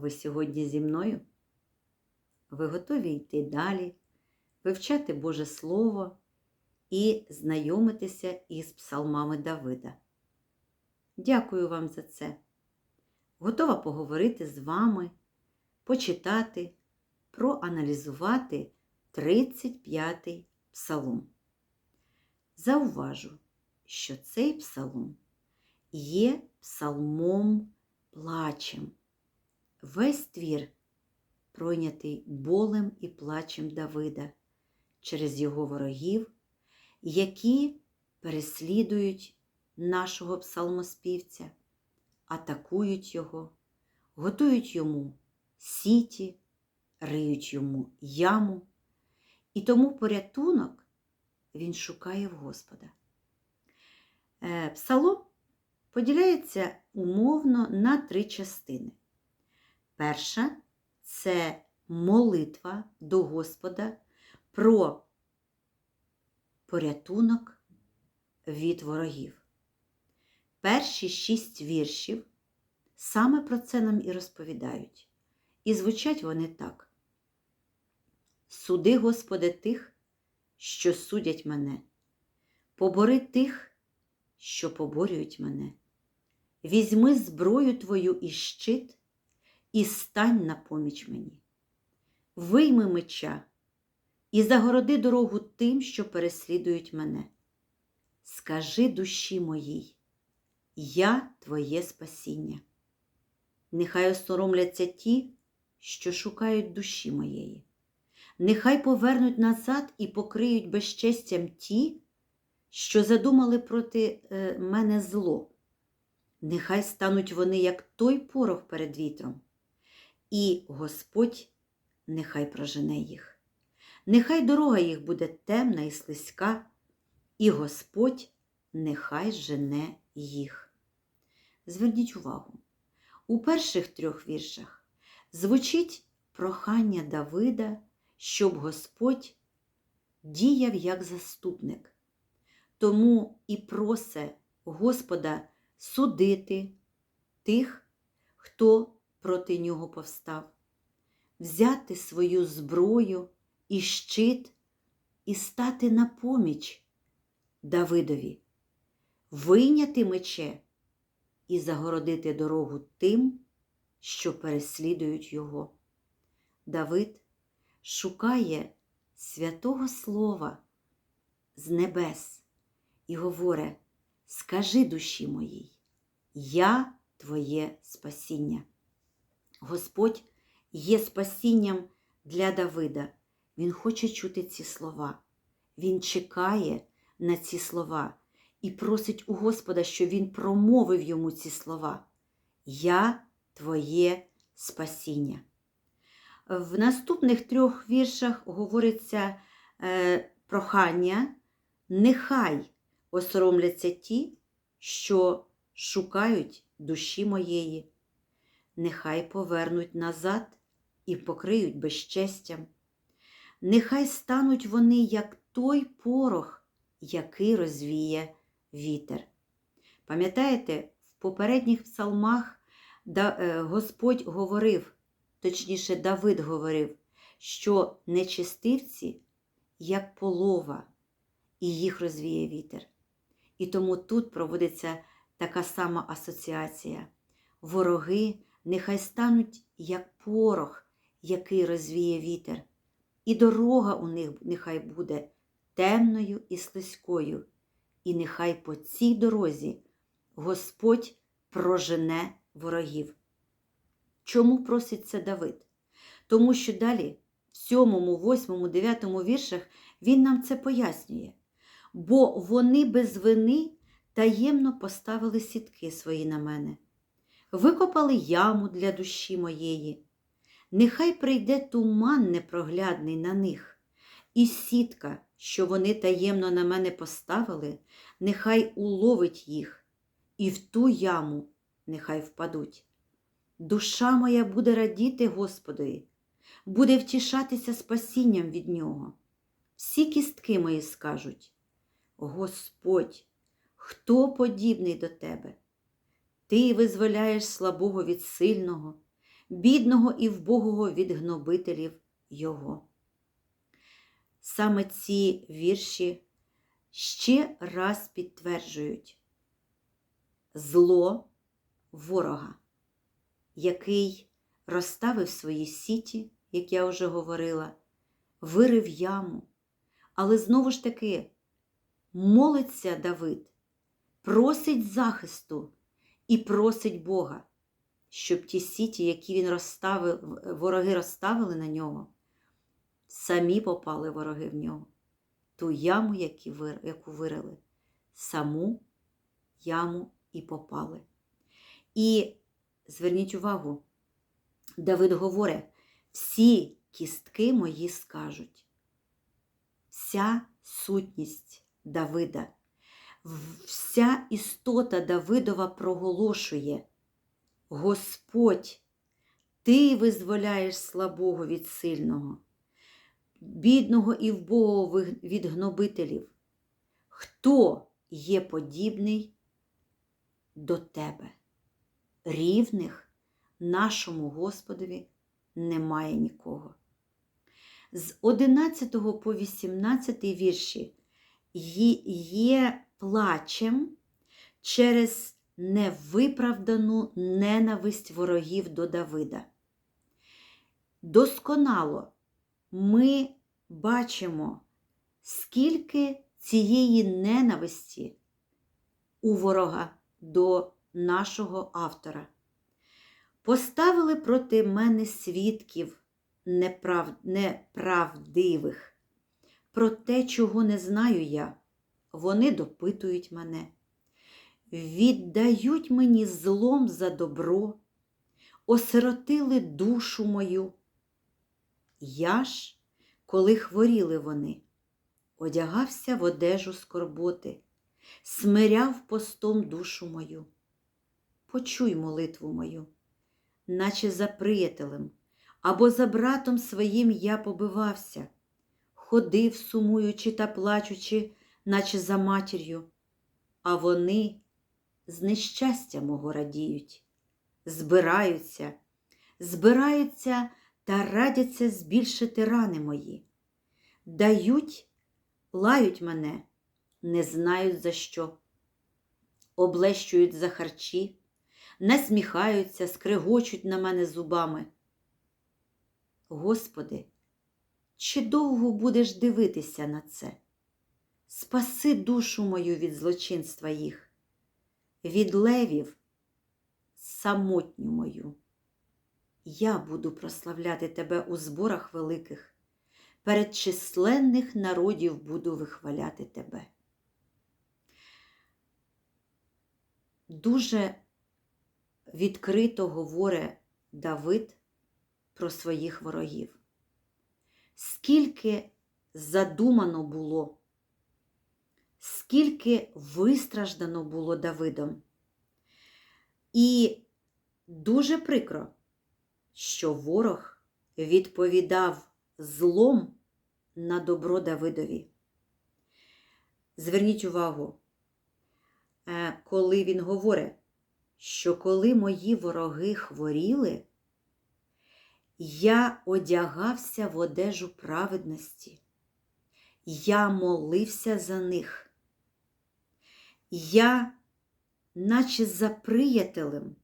Ви сьогодні зі мною? Ви готові йти далі, вивчати Боже Слово і знайомитися із псалмами Давида. Дякую вам за це. Готова поговорити з вами, почитати, проаналізувати 35-й псалом. Зауважу, що цей псалом є псалмом плачем. Весь твір пройнятий болем і плачем Давида через його ворогів, які переслідують нашого псалмоспівця, атакують його, готують йому сіті, риють йому яму, і тому порятунок він шукає в Господа. Е, Псалом поділяється умовно на три частини. Перша це молитва до Господа про порятунок від ворогів. Перші шість віршів саме про це нам і розповідають. І звучать вони так: Суди, Господи, тих, що судять мене, побори тих, що поборюють мене. Візьми зброю Твою і щит, і стань на поміч мені. Вийми меча і загороди дорогу тим, що переслідують мене. Скажи душі моїй, я Твоє спасіння. Нехай осоромляться ті, що шукають душі моєї. Нехай повернуть назад і покриють безчестям ті, що задумали проти е, мене зло. Нехай стануть вони, як той порох перед вітром, і Господь нехай прожене їх. Нехай дорога їх буде темна і слизька, і Господь нехай жене їх. Зверніть увагу, у перших трьох віршах звучить прохання Давида, щоб Господь діяв як заступник. Тому і просе Господа судити тих, хто проти нього повстав, взяти свою зброю і щит і стати на поміч Давидові, вийняти мече і загородити дорогу тим, що переслідують його. Давид шукає святого Слова з небес і говорить: Скажи душі моїй, я Твоє спасіння. Господь є спасінням для Давида. Він хоче чути ці слова. Він чекає на ці слова і просить у Господа, щоб він промовив йому ці слова. Я Твоє спасіння. В наступних трьох віршах говориться е, прохання, нехай осоромляться ті, що шукають душі моєї, нехай повернуть назад і покриють безчестям. Нехай стануть вони, як той порох, який розвіє вітер. Пам'ятаєте, в попередніх псалмах е, Господь говорив, точніше, Давид говорив, що нечистивці, як полова, і їх розвіє вітер. І тому тут проводиться така сама асоціація. Вороги нехай стануть як порох, який розвіє вітер, і дорога у них нехай буде темною і слизькою, і нехай по цій дорозі Господь прожене ворогів. Чому просить це Давид? Тому що далі, в 7, 8, 9 віршах, він нам це пояснює. Бо вони без вини таємно поставили сітки свої на мене, викопали яму для душі моєї. Нехай прийде туман непроглядний на них, і сітка, що вони таємно на мене поставили, нехай уловить їх, і в ту яму нехай впадуть. Душа моя буде радіти Господові, буде втішатися спасінням від нього. Всі кістки мої скажуть: Господь, хто подібний до тебе? Ти визволяєш слабого від сильного, бідного і вбогого від гнобителів його. Саме ці вірші ще раз підтверджують зло ворога, який розставив свої сіті, як я вже говорила, вирив яму. Але знову ж таки молиться Давид, просить захисту і просить Бога, щоб ті сіті, які він розставив, вороги розставили на нього, самі попали вороги в нього. Ту яму, яку вирили, саму яму і попали. І зверніть увагу, Давид говорить, всі кістки мої скажуть. Вся сутність Давида, вся істота Давидова проголошує, Господь, Ти визволяєш слабого від сильного, бідного і вбогого від гнобителів. Хто є подібний до тебе? Рівних нашому Господові немає нікого. З 11 по 18 вірші є плачем через невиправдану ненависть ворогів до Давида. Досконало ми бачимо, скільки цієї ненависті у ворога до нашого автора. Поставили проти мене свідків неправ... неправдивих. Про те, чого не знаю я, вони допитують мене, віддають мені злом за добро, осиротили душу мою. Я ж, коли хворіли вони, одягався в одежу скорботи, смиряв постом душу мою. Почуй молитву мою, наче за приятелем або за братом своїм я побивався, ходив, сумуючи та плачучи, наче за матір'ю, а вони з нещастя мого радіють, збираються, збираються та радяться збільшити рани мої, дають, лають мене, не знають за що, облещують за харчі, насміхаються, скригочуть на мене зубами. Господи, чи довго будеш дивитися на це? Спаси душу мою від злочинства їх, від левів самотню мою. Я буду прославляти Тебе у зборах великих, перед численних народів буду вихваляти Тебе. Дуже відкрито говорить Давид про своїх ворогів. Скільки задумано було, скільки вистраждано було Давидом. І дуже прикро, що ворог відповідав злом на добро Давидові. Зверніть увагу, е, коли він говорить, що коли мої вороги хворіли, я одягався в одежу праведності, я молився за них. Я, наче за приятелем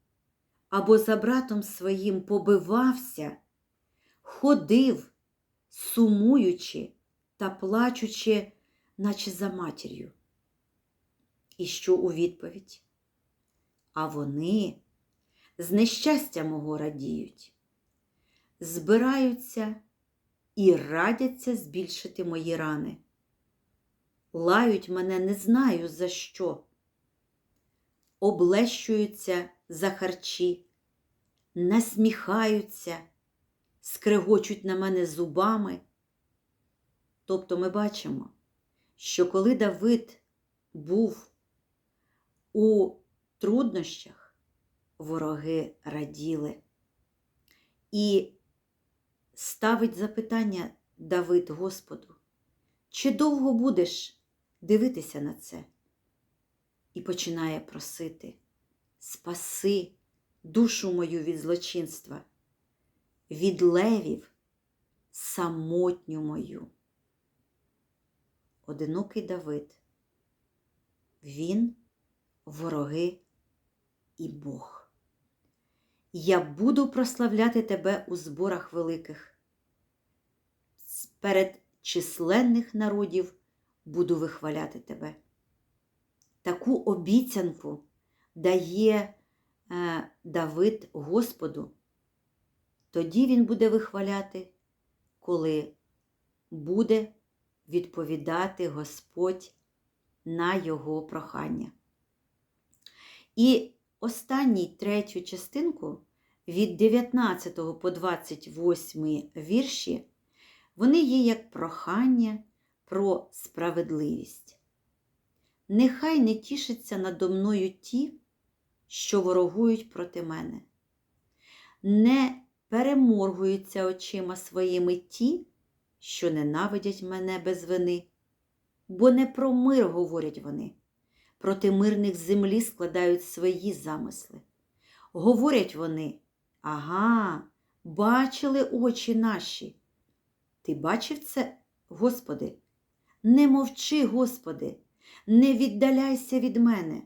або за братом своїм, побивався, ходив, сумуючи та плачучи, наче за матір'ю. І що у відповідь? А вони з нещастя мого радіють збираються і радяться збільшити мої рани. Лають мене не знаю за що, облещуються за харчі, насміхаються, скрегочуть на мене зубами. Тобто ми бачимо, що коли Давид був у труднощах, вороги раділи. І ставить запитання Давид Господу, чи довго будеш дивитися на це? І починає просити, спаси душу мою від злочинства, від левів самотню мою. Одинокий Давид. Він вороги і Бог. Я буду прославляти тебе у зборах великих. Перед численних народів буду вихваляти тебе. Таку обіцянку дає е, Давид Господу. Тоді він буде вихваляти, коли буде відповідати Господь на його прохання. І останній третю частинку від 19 по 28 вірші, вони є як прохання про справедливість. Нехай не тішаться надо мною ті, що ворогують проти мене. Не переморгуються очима своїми ті, що ненавидять мене без вини, бо не про мир говорять вони, проти мирних землі складають свої замисли. Говорять вони, ага, бачили очі наші. Ти бачив це, Господи? Не мовчи, Господи, не віддаляйся від мене.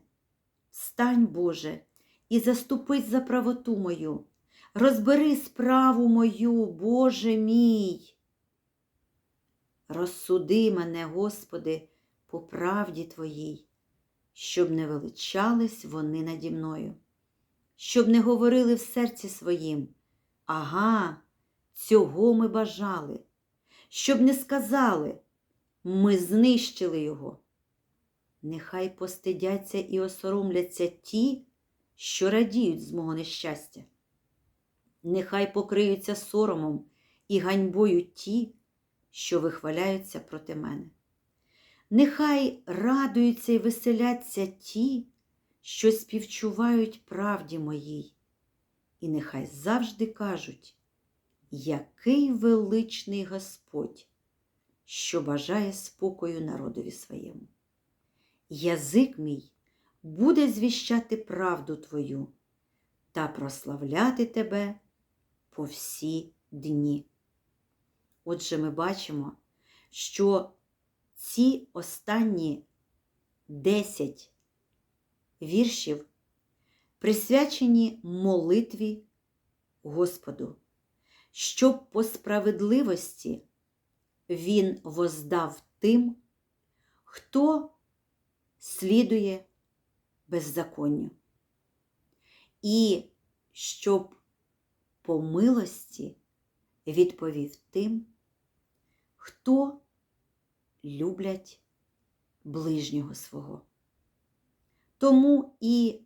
Стань, Боже, і заступись за правоту мою. Розбери справу мою, Боже мій. Розсуди мене, Господи, по правді Твоїй, щоб не величались вони наді мною, щоб не говорили в серці своїм. Ага, цього ми бажали, щоб не сказали, ми знищили його. Нехай постидяться і осоромляться ті, що радіють з мого нещастя. Нехай покриються соромом і ганьбою ті, що вихваляються проти мене. Нехай радуються і веселяться ті, що співчувають правді моїй, і нехай завжди кажуть, який величний Господь, що бажає спокою народові своєму. Язик мій буде звіщати правду Твою та прославляти Тебе по всі дні. Отже, ми бачимо, що ці останні 10 віршів присвячені молитві Господу, щоб по справедливості Він воздав тим, хто слідує беззаконню. І щоб по милості відповів тим, хто люблять ближнього свого. Тому і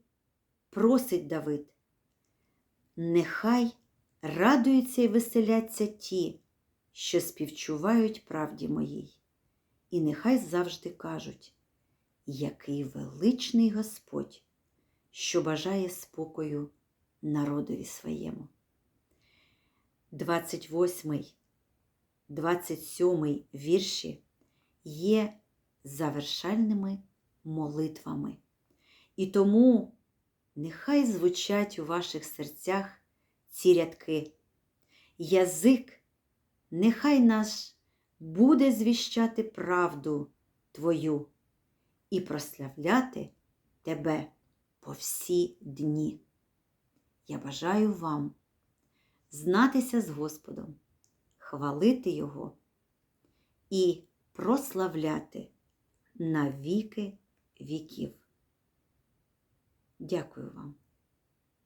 просить Давид, нехай радуються і веселяться ті, що співчувають правді моїй, і нехай завжди кажуть, який величний Господь, що бажає спокою народові своєму. 28, 27 вірші є завершальними молитвами. І тому нехай звучать у ваших серцях ці рядки. Язик, нехай наш буде звіщати правду Твою і прославляти Тебе по всі дні. Я бажаю вам знатися з Господом, хвалити Його і прославляти на віки віків. Дякую вам.